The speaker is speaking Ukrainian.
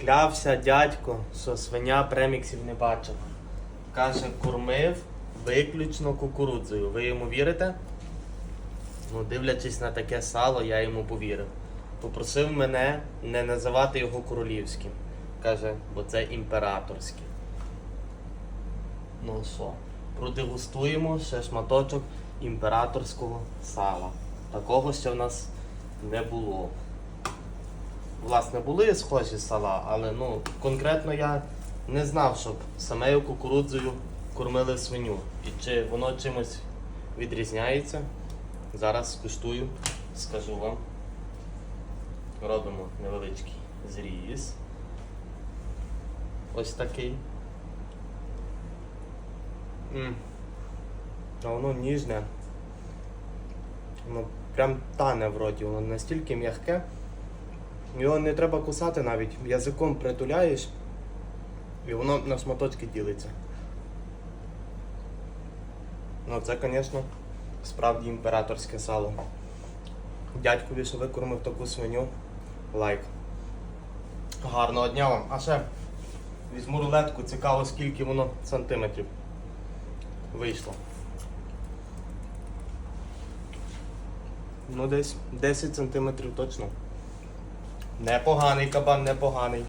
Клявся дядько, що свиня преміксів не бачила. Каже, кормив виключно кукурудзою. Ви йому вірите? Ну, дивлячись на таке сало, я йому повірив. Попросив мене не називати його королівським. Каже, бо це імператорське. Ну що, продегустуємо ще шматочок імператорського сала. Такого ще в нас не було. Власне, були схожі сала, але ну, конкретно я не знав, щоб самею кукурудзою кормили свиню. І чи воно чимось відрізняється. Зараз скуштую, скажу вам. Робимо невеличкий зріз. Ось такий. А воно ніжне. Воно прям тане в роті, воно настільки м'яке. Його не треба кусати навіть. Язиком притуляєш, і воно на шматочки ділиться. Ну, це, звісно, справді імператорське сало. Дядькові, що викормив таку свиню. Лайк. Гарного дня вам. А ще візьму рулетку, цікаво, скільки воно сантиметрів вийшло. Ну, десь 10 сантиметрів точно. Nepohanej kaban, nepohanej.